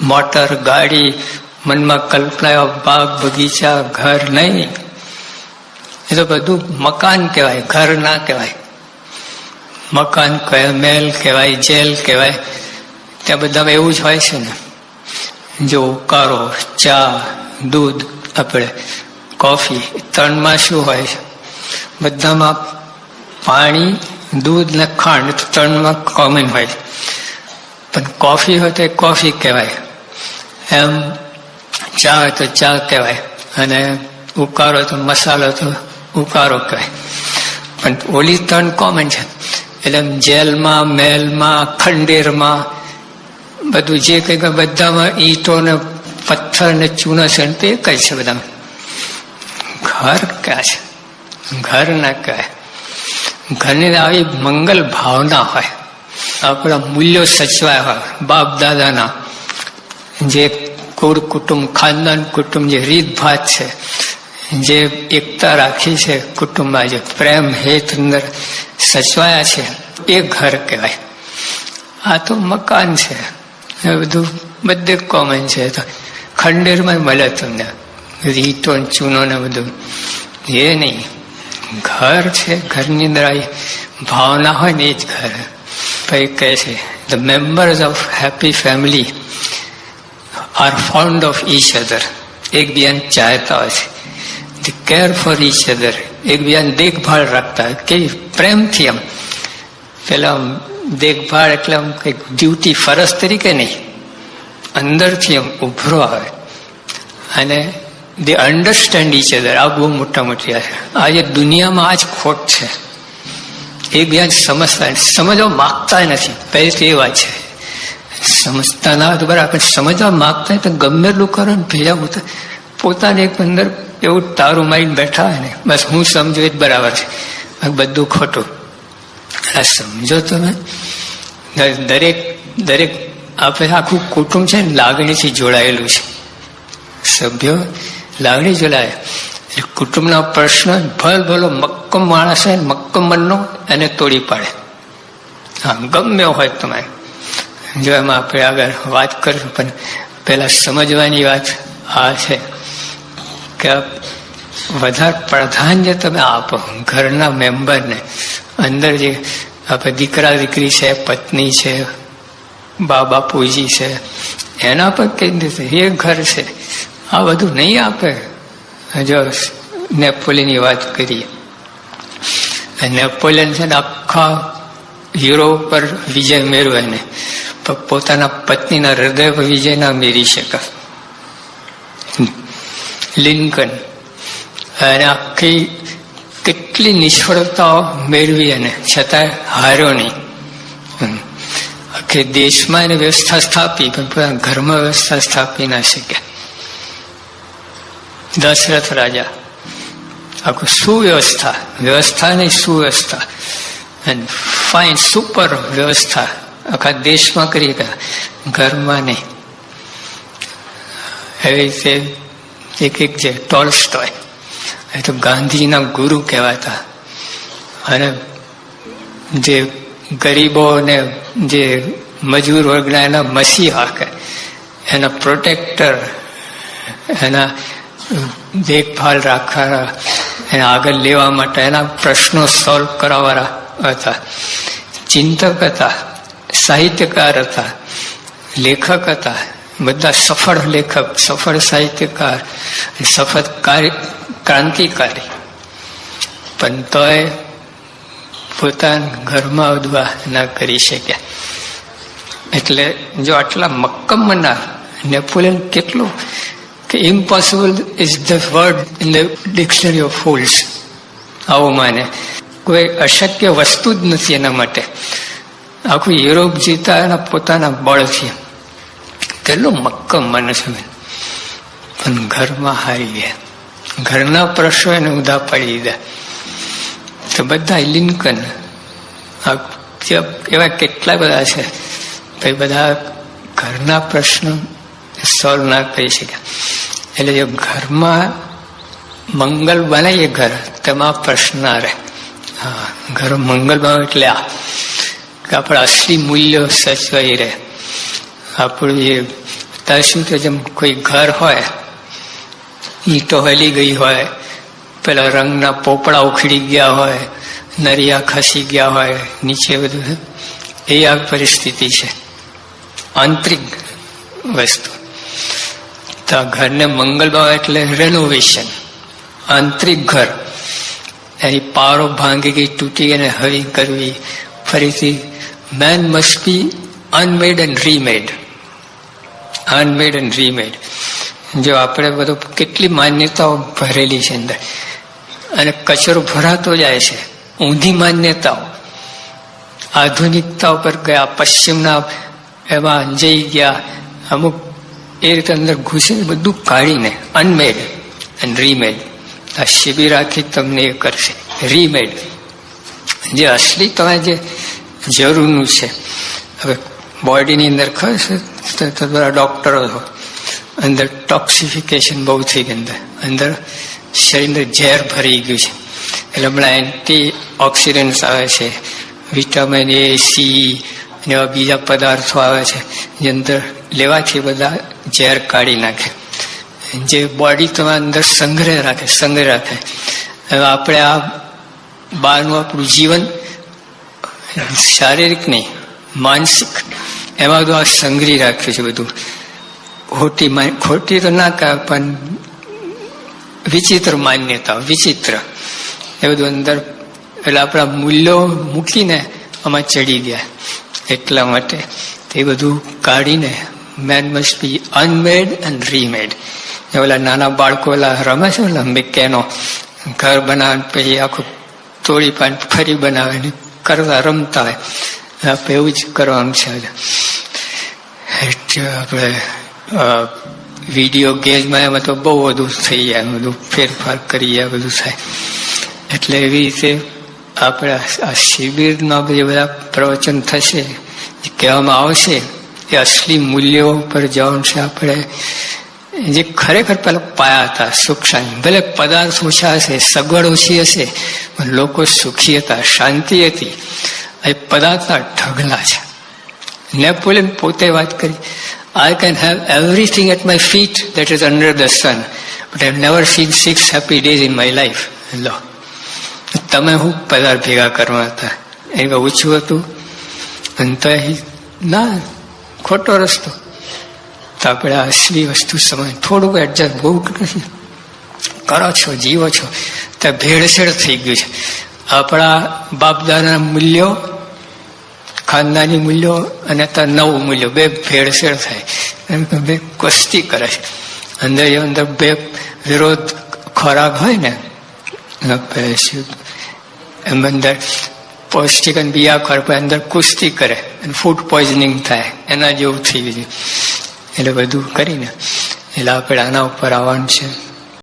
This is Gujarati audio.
મોટર, ગાડી, મનમાં કલ્પના, બાગ, બગીચા, ઘર નહીં. એ તો બધું મકાન કહેવાય, ઘર ના કહેવાય. મકાન કહેવાય, મહેલ કહેવાય, જેલ કહેવાય. ત્યાં બધામાં એવું જ હોય છે ને. જો ઉકારો ચા, દૂધ આપણે કોફી ત્રણમાં શું હોય છે? બધામાં પાણી, દૂધ ને ખાંડ ત્રણમાં કોમન હોય. છે પણ કોફી હોય તો કોફી કહેવાય. એમ ચા હોય તો ચા કહેવાય. અને ઉકારો તો મસાલો તો ઉકારો કહેવાય. પણ ઓલી ત્રણ કોમન છે. એટલે જેલમાં, મહેલમાં, ખંડેરમાં બધું જે કંઈ બધામાં ઈંટો ને પથ્થર ને ચૂનો છે તે જ છે બધામાં. ઘર ક્યાં છે? ઘર ના કહેવાય. ઘરની આવી મંગલ ભાવના હોય. આપણા મૂલ્યો સચવાય હોય બાપ દાદાના જે કુળ કુટુંબ ખાનદાન કુટુંબ જે રીતભાત છે જે એકતા રાખી છે કુટુંબમાં જે પ્રેમ હેત અંદર સચવાયા છે એ ઘર કહેવાય આ તો મકાન છે એ બધું બધે કોમન છે તો ખંડેરમાં મળે તમને રીતો ચૂનો ને બધું એ નહીં ઘર છે ઘરની અંદર આવી ભાવના હોય ને એ જ ઘર પછી કહે છે the members of happy family are found of each other એકબીજાને ચાહતા હોય છે. The care for each other એકબીજાને દેખભાળ રાખતા હોય. કેવી પ્રેમથી આમ. પેલા દેખભાળ એટલે આમ કંઈક ડ્યુટી ફરજ તરીકે નહીં. અંદરથી આમ ઉભરો આવે. અને દે અન્ડરસ્ટેન્ડ ઈચ અધર આ બહુ મોટા મોટી છે. આજે દુનિયામાં આ જ ખોટ છે. એકબીજાને સમજતા સમજવા માગતા નથી. પહેલી તો એ વાત છે. સમજતા ના તો બરાબર સમજવા માગતા તો ગમે એટલું કરો ભેજા પોતા પોતાને એક અંદર એવું તારું મારીને બેઠા હોય ને, બસ હું સમજો એ જ બરાબર છે. બધું ખોટું. આ સમજો તમે. દરેક દરેક આપણે આખું કુટુંબ છે ને લાગણીથી જોડાયેલું છે. સભ્યો લાગણી જોડાય. એટલે કુટુંબના પ્રશ્ન ભલ ભલો મક્કમ માણસ હોય મક્કમ મનનો એને તોડી પાડે. હા ગમે હોય તમારે. જો એમાં આપણે આગળ વાત કરીશું, પણ પહેલાં સમજવાની વાત આ છે કે વધારે પ્રાધાન્ય તમે આપો ઘરના મેમ્બરને. અંદર જે આપણે દીકરા દીકરી છે, પત્ની છે, બા બાપુજી છે, એના પર કેન્દ્રિત રીતે એ ઘર છે. આ બધું નહીં આપે. જો નેપોલિયનની વાત કરીએ નેપોલિયન છે ને આખા યુરોપ પર વિજય મેળવે ને પોતાના પત્નીના હૃદય પર વિજય ના મેળવી શકે લિંકન અને આખી કેટલી નિષ્ફળતાઓ મેળવી અને છતાં હાર્યો નહીં. આખી દેશમાં એને વ્યવસ્થા સ્થાપી, પણ પોતાના ઘરમાં વ્યવસ્થા સ્થાપી ના શક્યા. દશરથ રાજા. આખું સુવ્યવસ્થા વ્યવસ્થા નહીં સુવ્યવસ્થા. એન્ડ ફાઇન સુપર વ્યવસ્થા આખા દેશમાં કરી ઘરમાં નહીં. એવી રીતે એક એક જે ટોલ્સ્ટોય, એ તો ગાંધીજીના ગુરુ કહેવાતા. અને જે ગરીબો અને જે મજૂર વર્ગના એના મસીહા કે, એના પ્રોટેક્ટર એના દેખભાલ રાખવાના એને આગળ લેવા માટે એના પ્રશ્નો સોલ્વ કરાવવાના હતા. ચિંતક હતા, સાહિત્યકાર હતા, લેખક હતા, બધા સફળ લેખક, સફળ સાહિત્યકાર, સફળ ક્રાંતિકારી. પણ તોય પોતાના ઘરમાં ઉદવા ના કરી શક્યા. એટલે જો આટલા મક્કમ ના નેપોલિયન કેટલું કે impossible is the word in the dictionary of fools આવું માને. કોઈ અશક્ય વસ્તુ જ નથી એના માટે. આખું યુરોપ જીતા એના પોતાના બળથી. કેટલો મક્કમ મને છે પણ ઘરમાં હારી ગયા. ઘરના પ્રશ્નો એને ઉધા પાડી દીધા. તો બધા લિંકન એવા કેટલા બધા છે. ભાઈ, બધા ઘરના પ્રશ્નો સોલ્વ ના કરી શક્યા. એટલે જો ઘરમાં મંગલ બનાવીએ ઘર. તેમાં પ્રશ્ન રહે. હા, ઘર મંગલ બનાવે એટલે આ કે આપણા અસલી મૂલ્યો સચવાઈ રહે. આપણું જે ત્યાં શું તો જેમ કોઈ ઘર હોય, ઈંટો હલી ગઈ હોય, પેલા રંગના પોપડા ઉખડી ગયા હોય, નરિયા ખસી ગયા હોય, નીચે બધું. એ આ પરિસ્થિતિ છે. આંતરિક વસ્તુ. તો આ ઘરને મંગલ ભાવ એટલે રેનોવેશન આંતરિક ઘર. એની પારો ભાંગી ગઈ, તૂટી અને હવી કરવી ફરીથી man must be unmade and remade unmade and remade જો આપણે બધું કેટલી માન્યતાઓ ભરેલી છે અંદર. અને કચરો ભરાતો જાય છે. ઊંધી માન્યતાઓ. આધુનિકતા ઉપર ગયા, પશ્ચિમના એમાં જઈ ગયા, અમુક એ રીતે અંદર ઘૂસીને બધું કાઢીને અનમેડ એન્ડ રીમેડ આ શિબિર આખી તમને એ કરશે. રીમેડ જે અસલી તમારે જે જરૂરનું છે. હવે બોડીની અંદર ખસે તો બધા છો અંદર ટોક્સિફિકેશન બહુ થઈ ગયું અંદર. અંદર શરીર ઝેર ભરી ગયું છે. એટલે હમણાં એન્ટી ઓક્સિડન્ટ્સ આવે છે. વિટામિન એ સી એવા બીજા પદાર્થો આવે છે, જે અંદર લેવાથી બધા ઝેર કાઢી નાખે. જે બોડી તમારા અંદર સંગ્રહ રાખે સંગ્રહ રાખે. હવે આપણે આ બહારનું આપણું જીવન શારીરિક નહીં, માનસિક, એમાં બધું આ સંગ્રહી રાખ્યું છે બધું. ખોટી ખોટી તો ના કહે પણ વિચિત્ર માન્યતા વિચિત્ર. એ બધું અંદર, એટલે આપણા મૂલ્યો મૂકીને આમાં ચડી ગયા. એટલા માટે તે બધું કાઢીને man must be unmade and remade ઓલા નાના બાળકો ઓલા રમે છે ઓલા મિકેનો, ઘર બનાવે પછી આખું તોડી પાડ ફરી બનાવે ને કરતા રમતા હોય. આપણે એવું જ કરવાનું છે એટલે આપણે વીડિયો ગેમમાં એમાં તો બહુ બધું થઈ જાય બધું ફેરફાર કરી જાય બધું થાય. એટલે એવી રીતે આપણે આ શિબિરના જે બધા પ્રવચન થશે, જે કહેવામાં આવશે, એ અસલી મૂલ્યો પર જવાનું છે આપણે. જે ખરેખર પેલા પાયા હતા સુખ શાંતિ ભલે પદાર્થ ઓછા હશે, સગવડ ઓછી હશે, પણ લોકો સુખી હતા, શાંતિ હતી. એ પદાર્થના ઢગલા છે. નેપોલિયન પોતે વાત કરી I can have everything at my feet that is under the sun but I never seen six happy days in my life લો. તમે હું પગાર ભેગા કરવા હતા? એ ઓછું હતું. અને તો ના, ખોટો રસ્તો. તો આપણે અસલી વસ્તુ સમય થોડુંક એડજસ્ટ બહુ નથી કરો છો, જીવો છો. તો ભેળસેળ થઈ ગયું છે. આપણા બાપદાના મૂલ્યો ખાનદાની મૂલ્યો અને તો નવું મૂલ્યો, બે ભેળસેળ થાય. એમ બે કુસ્તી કરે છે. અંદર અંદર બે વિરોધ ખોરાક હોય ને એમ અંદર પૌષ્ટિક અને ખોરાક અંદર કુસ્તી કરે અને ફૂડ પોઈઝનિંગ થાય એના જેવું થઈ ગયું એટલે બધું કરીને એટલે આપણે આના ઉપર આવવાનું છે